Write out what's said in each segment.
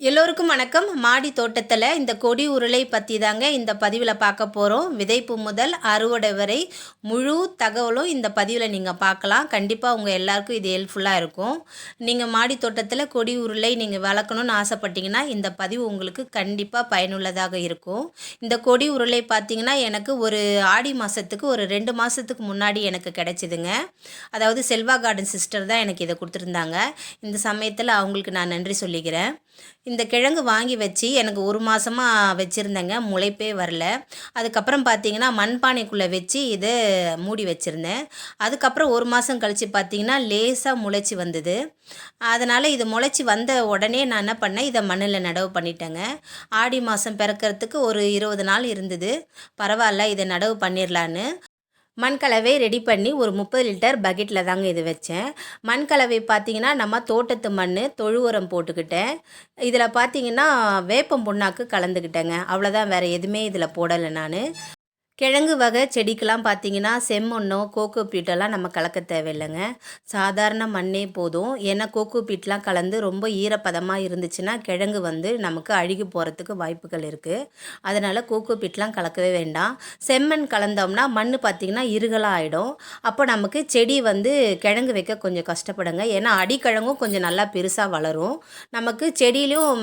எல்லோருக்கும் வணக்கம். மாடி தோட்டத்தில் இந்த கொடி உருளை பற்றி தாங்க இந்த பதிவில் பார்க்க போகிறோம் விதைப்பு முதல் அறுவடை வரை முழு தகவலும் இந்த பதிவில் நீங்கள் பார்க்கலாம் கண்டிப்பாக உங்கள் எல்லாருக்கும் இது ஹெல்ப்ஃபுல்லாக இருக்கும். நீங்கள் மாடி தோட்டத்தில் கொடி உருளை நீங்கள் வளர்க்கணும்னு ஆசைப்பட்டீங்கன்னா இந்த பதிவு உங்களுக்கு கண்டிப்பாக பயனுள்ளதாக இருக்கும். இந்த கொடி உருளை பார்த்தீங்கன்னா எனக்கு ஒரு ஆடி மாதத்துக்கு ஒரு ரெண்டு மாதத்துக்கு முன்னாடி எனக்கு கிடைச்சிதுங்க. அதாவது செல்வா கார்டன் சிஸ்டர் தான் எனக்கு இதை கொடுத்துருந்தாங்க. இந்த சமயத்தில் அவங்களுக்கு நான் நன்றி சொல்லிக்கிறேன். இந்த கிழங்கு வாங்கி வச்சு எனக்கு ஒரு மாதமாக வச்சுருந்தேங்க. முளைப்பே வரல. அதுக்கப்புறம் பார்த்தீங்கன்னா மண்பானைக்குள்ளே வச்சு இதை மூடி வச்சுருந்தேன். அதுக்கப்புறம் ஒரு மாதம் கழித்து பார்த்தீங்கன்னா லேசாக முளைச்சி வந்தது. அதனால் இது முளைச்சி வந்த உடனே நான் என்ன பண்ணேன் இதை மண்ணில் நடவு பண்ணிட்டேங்க. ஆடி மாதம் பிறக்கிறதுக்கு ஒரு இருபது நாள் இருந்தது. பரவாயில்ல இதை நடவு பண்ணிடலான்னு மண்கலவை ரெடி பண்ணி ஒரு முப்பது லிட்டர் பக்கெட்டில் தாங்க இது வச்சேன். மண்கலவை பார்த்தீங்கன்னா நம்ம தோட்டத்து மண் தொழு உரம் போட்டுக்கிட்டேன். இதில் பார்த்தீங்கன்னா வேப்பம் புண்ணாக்கு கலந்துக்கிட்டேங்க. அவ்வளோதான் வேறு எதுவுமே இதில் போடலை நான். கிழங்கு வகை செடிக்கெலாம் பார்த்தீங்கன்னா செம்மண்ணோ கோகோ பீட்டெல்லாம் நம்ம கலக்க தேவையில்லைங்க. சாதாரண மண்ணே போதும். ஏன்னா கோகோ பீட்லாம் கலந்து ரொம்ப ஈரப்பதமாக இருந்துச்சுன்னா கிழங்கு வந்து நமக்கு அழுகி போகிறதுக்கு வாய்ப்புகள் இருக்குது அதனால் கோகோ பீட்லாம் கலக்கவே வேண்டாம். செம்மண் கலந்தோம்னா மண் பார்த்திங்கன்னா இருகலாக ஆகிடும் அப்போ நமக்கு செடி வந்து கிழங்கு வைக்க கொஞ்சம் கஷ்டப்படுங்க. ஏன்னா அடிக்கிழங்கும் கொஞ்சம் நல்லா பெருசாக வளரும். நமக்கு செடியிலையும்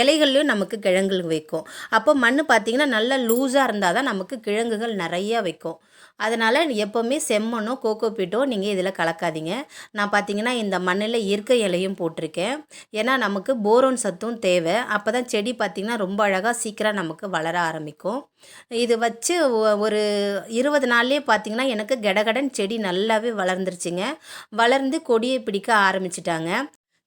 இலைகள்லையும் நமக்கு கிழங்கு வைக்கும். அப்போ மண் பார்த்திங்கன்னா நல்லா லூஸாக இருந்தால் தான் நமக்கு கிழங்குகள் நிறையா வைக்கும். அதனால் எப்போவுமே செம்மண்ணோ கோகோ பீட்டோ நீங்கள் இதில் கலக்காதீங்க. நான் பார்த்தீங்கன்னா இந்த மண்ணில் இயற்கை இலையும் போட்டிருக்கேன். ஏன்னா நமக்கு போரோன் சத்தும் தேவை. அப்போ தான் செடி பார்த்திங்கன்னா ரொம்ப அழகாக சீக்கிரம் நமக்கு வளர ஆரம்பிக்கும். இது வச்சு ஒரு இருபது நாள்லேயே பார்த்திங்கன்னா எனக்கு கடகடன் செடி நல்லாவே வளர்ந்துருச்சுங்க. வளர்ந்து கொடியை பிடிக்க ஆரம்பிச்சிட்டாங்க.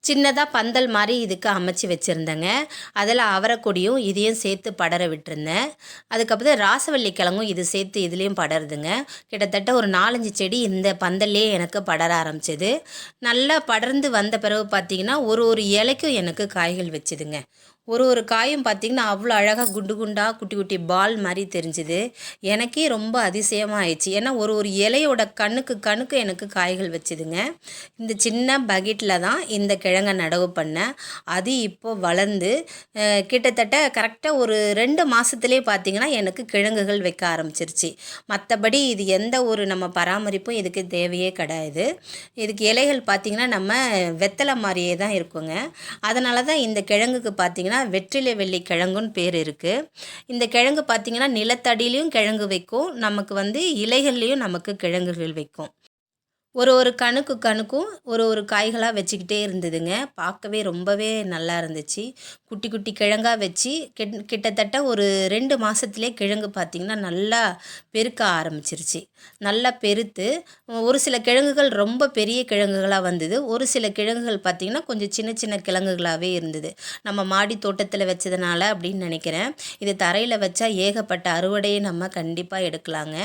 சின்னதாக பந்தல் மாதிரி இதுக்கு அமைச்சி வச்சுருந்தேங்க. அதில் அவரைக்கொடியும் இதையும் சேர்த்து படர விட்டுருந்தேன். அதுக்கப்புறம் ராசவள்ளி கிழங்கும் இது சேர்த்து இதுலேயும் படருதுங்க. கிட்டத்தட்ட ஒரு நாலஞ்சு செடி இந்த பந்தல்லே எனக்கு படர ஆரம்பிச்சது. நல்லா படர்ந்து வந்த பிறகு பார்த்திங்கன்னா ஒரு ஒரு இலைக்கும் எனக்கு காய்கள் வச்சுதுங்க. ஒரு ஒரு காயும் பார்த்திங்கன்னா அவ்வளோ அழகாக குண்டு குண்டாக குட்டி குட்டி பால் மாதிரி தெரிஞ்சுது. எனக்கே ரொம்ப அதிசயமாக ஆயிடுச்சு. ஏன்னா ஒரு ஒரு இலையோட கண்ணுக்கு கண்ணுக்கு எனக்கு காய்கள் வச்சுதுங்க. இந்த சின்ன பக்கெட்டில் தான் இந்த கிழங்கை நடவு பண்ணேன். அது இப்போ வளர்ந்து கிட்டத்தட்ட கரெக்டாக ஒரு ரெண்டு மாதத்துலேயே பார்த்திங்கன்னா எனக்கு கிழங்குகள் வைக்க ஆரம்பிச்சிருச்சு. மற்றபடி இது எந்த ஒரு நம்ம பராமரிப்பும் இதுக்கு தேவையே கிடையாது. இதுக்கு இலைகள் பார்த்திங்கன்னா நம்ம வெத்தலை மாதிரியே தான் இருக்குங்க. அதனால தான் இந்த கிழங்குக்கு பார்த்திங்கன்னா பார்த்திங்கன்னா வெற்றிலை வெள்ளி கிழங்குன்னு பேர் இருக்குது இந்த கிழங்கு பார்த்திங்கன்னா நிலத்தடியிலையும் கிழங்கு வைக்கும். நமக்கு வந்து இலைகள்லேயும் நமக்கு கிழங்குகள் வைக்கும். ஒரு ஒரு கணுக்கு கணுக்கும் ஒரு ஒரு காய்களாக வச்சுக்கிட்டே இருந்ததுங்க. பார்க்கவே ரொம்பவே நல்லா இருந்துச்சு. குட்டி குட்டி கிழங்காக வச்சு கிட் கிட்டத்தட்ட ஒரு ரெண்டு மாதத்துலேயே கிழங்கு பார்த்திங்கன்னா நல்லா பெருக்க ஆரம்பிச்சிருச்சு. நல்லா பெருத்து ஒரு சில கிழங்குகள் ரொம்ப பெரிய கிழங்குகளாக வந்தது. ஒரு சில கிழங்குகள் பார்த்திங்கன்னா கொஞ்சம் சின்ன சின்ன கிழங்குகளாகவே இருந்தது. நம்ம மாடி தோட்டத்தில் வச்சதுனால அப்படின்னு நினைக்கிறேன். இது தரையில் வச்சா ஏகப்பட்ட அறுவடையை நம்ம கண்டிப்பாக எடுக்கலாங்க.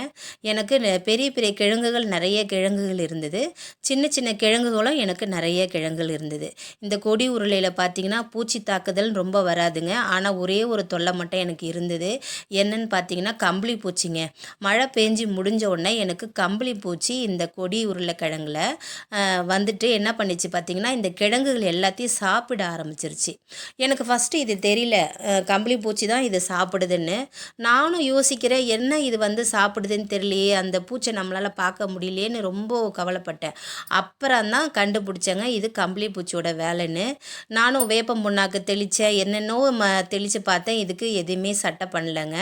எனக்கு பெரிய பெரிய கிழங்குகள் நிறைய கிழங்குகள் இருந்து இருந்தது. சின்ன சின்ன கிழங்குகளும் எனக்கு நிறைய கிழங்குகள் இருந்தது. இந்த கொடி உருளையில் பார்த்தீங்கன்னா பூச்சி தாக்குதல் ரொம்ப வராதுங்க. ஆனால் ஒரே ஒரு தொல்லை மட்டும் எனக்கு இருந்தது. என்னன்னு பார்த்தீங்கன்னா கம்பளி பூச்சிங்க. மழை பெஞ்சி முடிஞ்ச உடனே எனக்கு கம்பளி பூச்சி இந்த கொடி உருளைக்கிழங்குல வந்துட்டு என்ன பண்ணிச்சு பார்த்தீங்கன்னா இந்த கிழங்குகள் எல்லாத்தையும் சாப்பிட ஆரம்பிச்சிருச்சு. எனக்கு ஃபஸ்ட்டு இது தெரியல. கம்பளி பூச்சி தான் இது சாப்பிடுதுன்னு. நானும் யோசிக்கிறேன் என்ன இது வந்து சாப்பிடுதுன்னு தெரியலையே அந்த பூச்சை நம்மளால் பார்க்க முடியலையேன்னு ரொம்ப கவலைப்பட்டேன். அப்புறம் தான் கண்டுபிடிச்சேங்க இது கம்பளி பூச்சியோட வேலைன்னு. நானும் வேப்பம் புண்ணாக்கு தெளித்தேன் என்னென்னோ ம தெளித்து பார்த்தேன். இதுக்கு எதுவுமே சட்டை பண்ணலைங்க.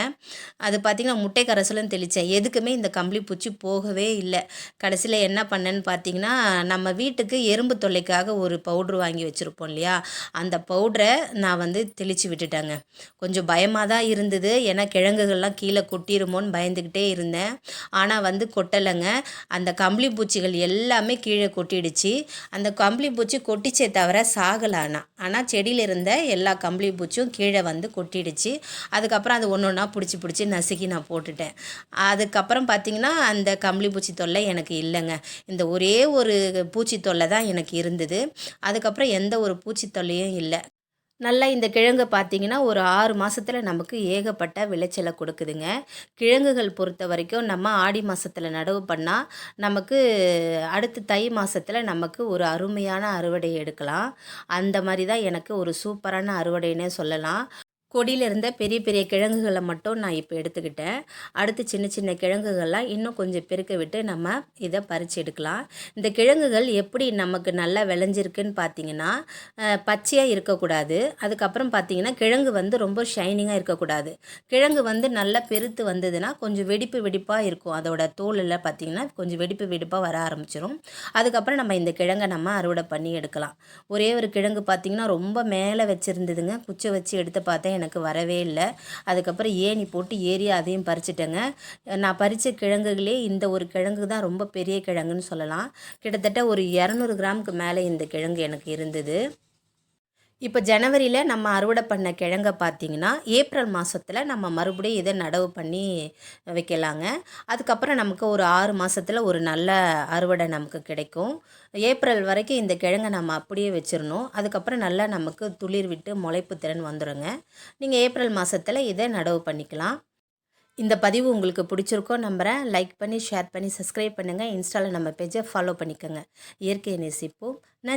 அது பார்த்திங்கன்னா முட்டை கரைசலும் தெளித்தேன் எதுக்குமே இந்த கம்பளி பூச்சி போகவே இல்லை. கடைசியில் என்ன பண்ணேன்னு பார்த்தீங்கன்னா நம்ம வீட்டுக்கு எறும்பு தொல்லைக்காக ஒரு பவுட்ரு வாங்கி வச்சுருப்போம் இல்லையா? அந்த பவுட்ரை நான் வந்து தெளித்து விட்டுட்டேங்க. கொஞ்சம் பயமாக தான் இருந்தது. ஏன்னா கிழங்குகள்லாம் கீழே கொட்டிருமோன்னு பயந்துக்கிட்டே இருந்தேன். ஆனால் வந்து கொட்டலைங்க. அந்த கம்பளி பூச்சிகள் எல்லாமே கீழே கொட்டிடுச்சு. அந்த கம்பளி பூச்சி கொட்டிச்சே தவிர சாகலை ஆனால் ஆனால் செடியில் இருந்த எல்லா கம்பளி பூச்சியும் கீழே வந்து கொட்டிடுச்சு. அதுக்கப்புறம் அது ஒன்று ஒன்றா பிடிச்சி பிடிச்சி நசுக்கி நான் போட்டுட்டேன். அதுக்கப்புறம் பார்த்திங்கன்னா அந்த கம்பளி பூச்சி தொல்லை எனக்கு இல்லைங்க. இந்த ஒரே ஒரு பூச்சி தொல்லை தான் எனக்கு இருந்தது. அதுக்கப்புறம் எந்த ஒரு பூச்சி தொல்லையும் இல்லை. நல்லா இந்த கிழங்கு பார்த்திங்கன்னா ஒரு ஆறு மாதத்தில் நமக்கு ஏகப்பட்ட விளைச்சலை கொடுக்குதுங்க. கிழங்குகள் பொறுத்த வரைக்கும் நம்ம ஆடி மாதத்தில் நடவு பண்ணால் நமக்கு அடுத்து தை மாதத்தில் நமக்கு ஒரு அருமையான அறுவடை எடுக்கலாம். அந்த மாதிரி தான் எனக்கு ஒரு சூப்பரான அறுவடைன்னே சொல்லலாம். கொடியில் இருந்த பெரிய பெரிய கிழங்குகளை மட்டும் நான் இப்போ எடுத்துக்கிட்டேன். அடுத்து சின்ன சின்ன கிழங்குகள்லாம் இன்னும் கொஞ்சம் பெருக்க விட்டு நம்ம இதை பறித்து எடுக்கலாம். இந்த கிழங்குகள் எப்படி நமக்கு நல்லா விளைஞ்சிருக்குன்னு பார்த்தீங்கன்னா பச்சையாக இருக்கக்கூடாது. அதுக்கப்புறம் பார்த்தீங்கன்னா கிழங்கு வந்து ரொம்ப ஷைனிங்காக இருக்கக்கூடாது. கிழங்கு வந்து நல்லா பெருத்து வந்ததுன்னா கொஞ்சம் வெடிப்பு வெடிப்பாக இருக்கும். அதோட தோலில் பார்த்தீங்கன்னா கொஞ்சம் வெடிப்பு வெடிப்பாக வர ஆரம்பிச்சிடும் அதுக்கப்புறம் நம்ம இந்த கிழங்கை நம்ம அறுவடை பண்ணி எடுக்கலாம். ஒரே ஒரு கிழங்கு பார்த்திங்கன்னா ரொம்ப மேலே வச்சுருந்ததுங்க. குச்சை வச்சு எடுத்து பார்த்தேன் எனக்கு வரவே இல்லை. அதுக்கப்புறம் ஏணி போட்டு ஏறி அதையும் பறிச்சிட்டேங்க. நான் பறித்த கிழங்குகளே இந்த ஒரு கிழங்கு தான் ரொம்ப பெரிய கிழங்குன்னு சொல்லலாம். கிட்டத்தட்ட ஒரு இரநூறு கிராமுக்கு மேலே இந்த கிழங்கு எனக்கு இருந்தது. இப்போ ஜனவரியில் நம்ம அறுவடை பண்ண கிழங்க பார்த்தீங்கன்னா ஏப்ரல் மாதத்தில் நம்ம மறுபடியும் இதை நடவு பண்ணி வைக்கலாங்க. அதுக்கப்புறம் நமக்கு ஒரு ஆறு மாதத்தில் ஒரு நல்ல அறுவடை நமக்கு கிடைக்கும். ஏப்ரல் வரைக்கும் இந்த கிழங்கை நம்ம அப்படியே வச்சிடணும் அதுக்கப்புறம் நல்லா நமக்கு துளிர் விட்டு முளைப்பு திறன் வந்துடுங்க நீங்கள் ஏப்ரல் மாதத்தில் இதை நடவு பண்ணிக்கலாம். இந்த பதிவு உங்களுக்கு பிடிச்சிருக்கோ நம்புகிறேன் லைக் பண்ணி ஷேர் பண்ணி சப்ஸ்கிரைப் பண்ணுங்கள் இன்ஸ்டாவில் நம்ம பேஜை ஃபாலோ பண்ணிக்கோங்க. இயற்கையை நேசிப்போம். நன்றி.